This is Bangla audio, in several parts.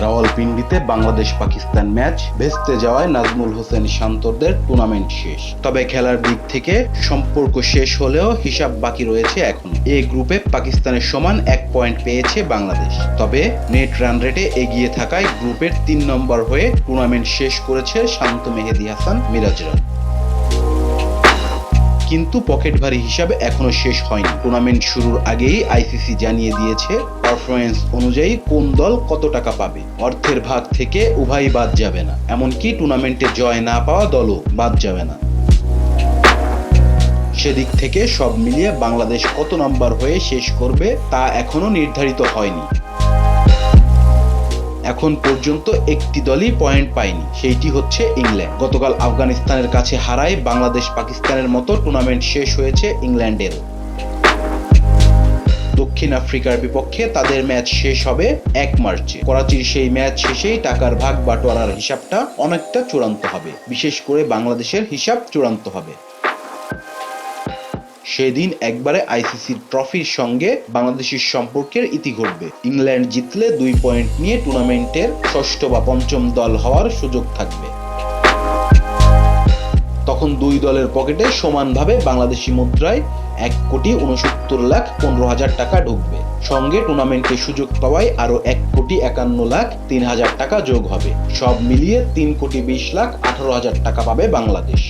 রাওয়ালপিন্ডিতে বাংলাদেশ পাকিস্তান ম্যাচ ভেস্তে যাওয়ায় নাজমুল হোসেন শান্তরদের টুর্নামেন্ট শেষ। তবে খেলার দিক থেকে সম্পর্ক শেষ হলেও হিসাব বাকি রয়েছে এখন। এ গ্রুপে পাকিস্তানের সমান এক পয়েন্ট পেয়েছে বাংলাদেশ। তবে নেট রান রেটে এগিয়ে থাকায় গ্রুপের তিন নম্বর হয়ে টুর্নামেন্ট শেষ করেছে শান্ত মেহেদি হাসান মিরাজরা কিন্তু পকেট ভারী হিসাবে এখনও শেষ হয়নি। টুর্নামেন্ট শুরুর আগেই আইসিসি জানিয়ে দিয়েছে পারফরমেন্স অনুযায়ী কোন দল কত টাকা পাবে। অর্থের ভাগ থেকে উভয়ই বাদ যাবে না। এমনকি টুর্নামেন্টে জয় না পাওয়া দলও বাদ যাবে না। সেদিক থেকে সব মিলিয়ে বাংলাদেশ কত নাম্বার হয়ে শেষ করবে তা এখনও নির্ধারিত হয়নি। এখন পর্যন্ত একটি দলই পয়েন্ট পায়নি। সেইটি হচ্ছে ইংল্যান্ড। গতকাল আফগানিস্তানের কাছে হারায় বাংলাদেশ পাকিস্তানের মতো টুর্নামেন্ট শেষ হয়েছে ইংল্যান্ডের। দক্ষিণ আফ্রিকার বিপক্ষে তাদের ম্যাচ শেষ হবে এক মার্চে। করাচির সেই ম্যাচ শেষেই টাকার ভাগ বাটোয়ারার হিসাবটা অনেকটা চূড়ান্ত হবে। বিশেষ করে বাংলাদেশের হিসাব চূড়ান্ত হবে। সেদিন একবারে আইসিসির ট্রফির সঙ্গে বাংলাদেশের সম্পর্কের ইতি ঘটবে। ইংল্যান্ড জিতলে দুই পয়েন্ট নিয়ে টুর্নামেন্টের ষষ্ঠ বা পঞ্চম দল হওয়ার সুযোগ থাকবে। তখন দুই দলের পকেটে সমানভাবে বাংলাদেশি মুদ্রায় এক কোটি উনসত্তর লাখ পনেরো হাজার টাকা ঢুকবে। সঙ্গে টুর্নামেন্টে সুযোগ পাওয়ায় আরও এক কোটি একান্ন লাখ তিন হাজার টাকা যোগ হবে। সব মিলিয়ে তিন কোটি বিশ লাখ আঠারো হাজার টাকা পাবে বাংলাদেশ।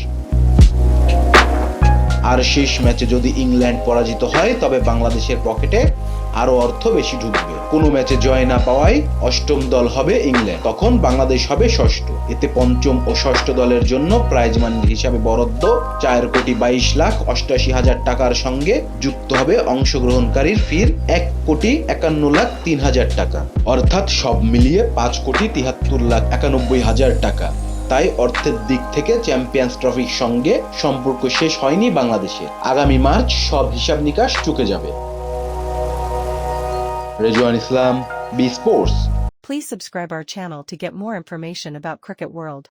আর শেষ ম্যাচে যদি ইংল্যান্ড পরাজিত হয়, তবে বাংলাদেশের পকেটে আরও অর্থ বেশি ঢুকবে। কোনো ম্যাচে জয় না পাওয়ায় অষ্টম দল হবে ইংল্যান্ড। তখন বাংলাদেশ হবে ষষ্ঠ। এতে পঞ্চম ও ষষ্ঠ দলের জন্য প্রাইজ মানি হিসাবে বরাদ্দ চার কোটি বাইশ লাখ অষ্টাশি হাজার টাকার সঙ্গে যুক্ত হবে অংশগ্রহণকারীর ফির এক কোটি একান্ন লাখ তিন হাজার টাকা। অর্থাৎ সব মিলিয়ে পাঁচ কোটি তিহাত্তর লাখ একানব্বই হাজার টাকা। তাই অর্থের দিক থেকে চ্যাম্পিয়ন্স ট্রফির সঙ্গে সম্পর্ক শেষ হয়নি বাংলাদেশে। আগামী মার্চ সব হিসাব নিকাশ চুকে যাবে। Rezwan Islam, B sports. Please subscribe our channel to get more information about Cricket World.